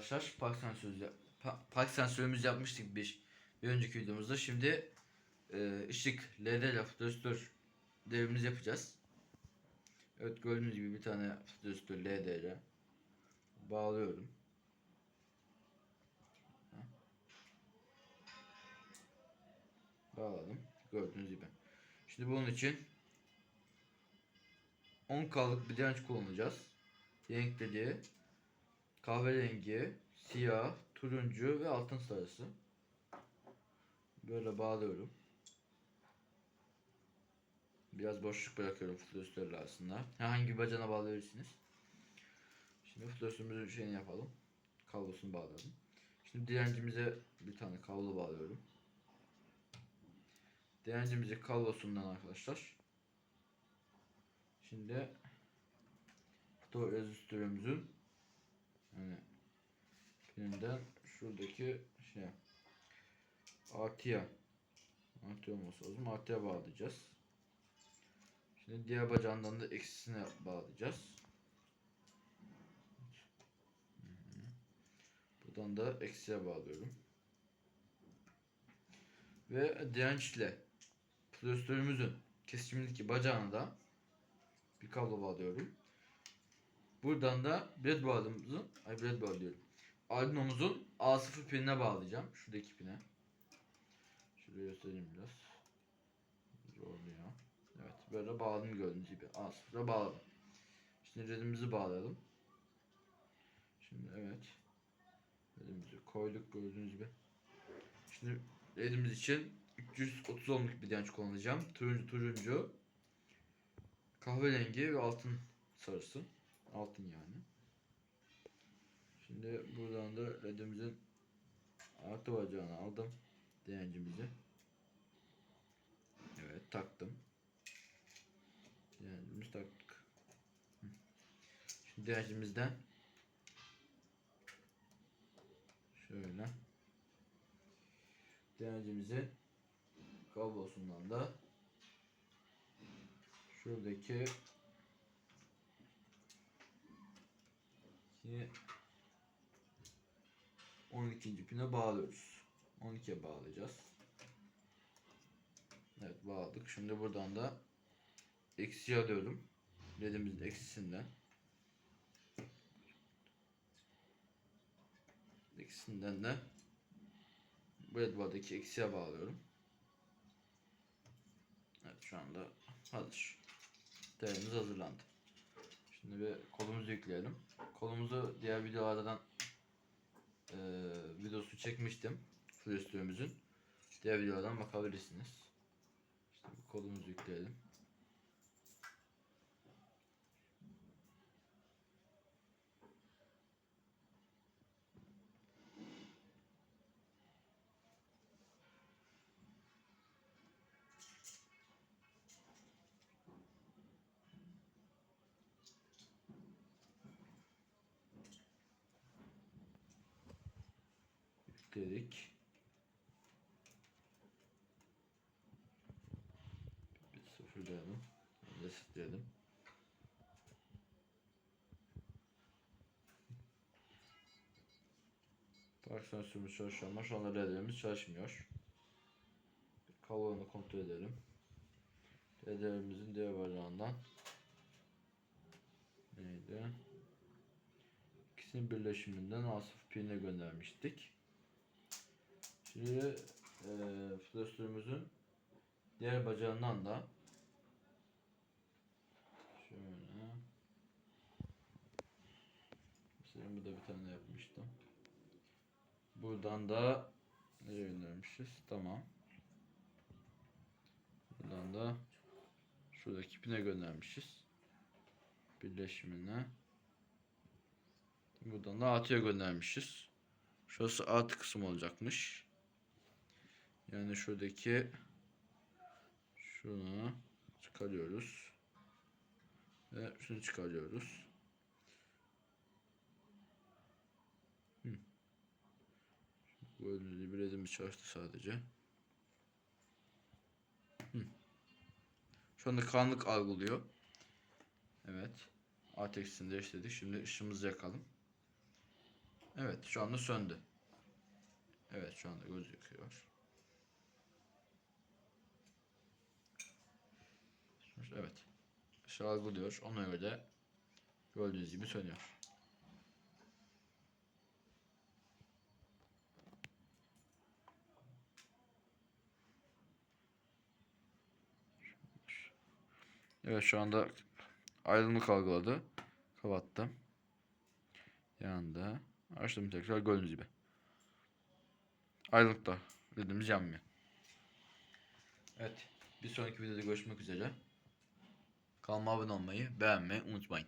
arkadaşlar. Park sensörü, pa- park sensörümüz yapmıştık bir, bir önceki videomuzda. Şimdi e, ışık, LED ile fotoğraför devrimizi yapacağız. Evet gördüğünüz gibi bir tane fotoğraför LED ile bağlıyorum. Bağladım. Gördüğünüz gibi. Şimdi bunun için 10K'lık bir direnç kullanacağız. Renkleri kahverengi, siyah, turuncu ve altın sarısı. Böyle bağlıyorum. Biraz boşluk bırakıyorum fluoresörler arasında. Herhangi bir bacana bağlayabilirsiniz. Şimdi fluoresörümüzün şeyini yapalım. Kablosunu bağlayalım. Şimdi direncimize bir tane kablo bağlıyorum. Direncimizi kablosundan arkadaşlar. Şimdi fotorezistörümüzün yani pininden şuradaki şey artıya artı olması lazım. Artıya bağlayacağız. Şimdi diğer bacağından da eksisine bağlayacağız. Buradan da eksiye bağlıyorum. Ve dirençle prosesörümüzün kesimindeki bacağına da bir kablo bağlıyorum. Buradan da breadboard'ımızın, ay breadboard diyorum. Arduino'muzun A0 pinine bağlayacağım. Şuradaki pine. Şuraya göstereyim biraz. Zorluyor. Evet böyle bağladım gördüğünüz gibi. A0'a bağladım. Şimdi redimizi bağlayalım. Şimdi evet. Redimizi koyduk gördüğünüz gibi. Şimdi redimiz için 330 ohmluk bir direnç kullanacağım. Turuncu turuncu. Kahverengi ve altın sarısı. Altın yani. Şimdi buradan da ledimizin artı bacağını aldım. Direncimizi. Evet taktım. Direncimizi taktık. Şimdi direncimizden şöyle direncimizin kablosundan da şuradaki Yine 12. pine bağlıyoruz. 12'ye bağlayacağız. Evet bağladık. Şimdi buradan da eksi alıyorum. LED'imizin eksisinden. Eksisinden de breadboard'daki eksiye bağlıyorum. Evet şu anda hazır. Değerimiz hazırlandı. Şimdi bir kolumuzu yükleyelim. Kolumuzu diğer videolardan e, videosu çekmiştim. Fluoresörümüzün. Diğer videolardan bakabilirsiniz. İşte bu kolumuzu yükleyelim. Yükledik. Bir sıfırlayalım. Resetleyelim. Park sensörümüz çalışıyor ama şu anda LED'lerimiz çalışmıyor. Kablonu kontrol edelim. LED'lerimizin diğer bacağından neydi? İkisinin birleşiminden A0 pinine göndermiştik. Şimdi e, fluoresörümüzün diğer bacağından da şöyle mesela burada bir tane yapmıştım. Buradan da nereye göndermişiz? Tamam. Buradan da şuradaki pine göndermişiz. Birleşimine. Buradan da artıya göndermişiz. Şurası artı kısım olacakmış. Yani şuradaki şunu çıkarıyoruz. Ve şunu çıkarıyoruz. Hı. Gördüğünüz gibi redimiz çalıştı sadece. Şu anda karanlık algılıyor. Evet. Atex'ini değiştirdik. Şimdi ışığımızı yakalım. Evet şu anda söndü. Evet şu anda gözüküyor. Evet. Işığı algılıyor. Ona göre gördüğünüz gibi sönüyor. Evet şu anda aydınlık algıladı. Kapattım. Yanında. Açtım tekrar gördüğünüz gibi. Aydınlıkta dediğimiz yanmıyor. Evet. Bir sonraki videoda görüşmek üzere. Kanalıma abone olmayı, beğenmeyi unutmayın.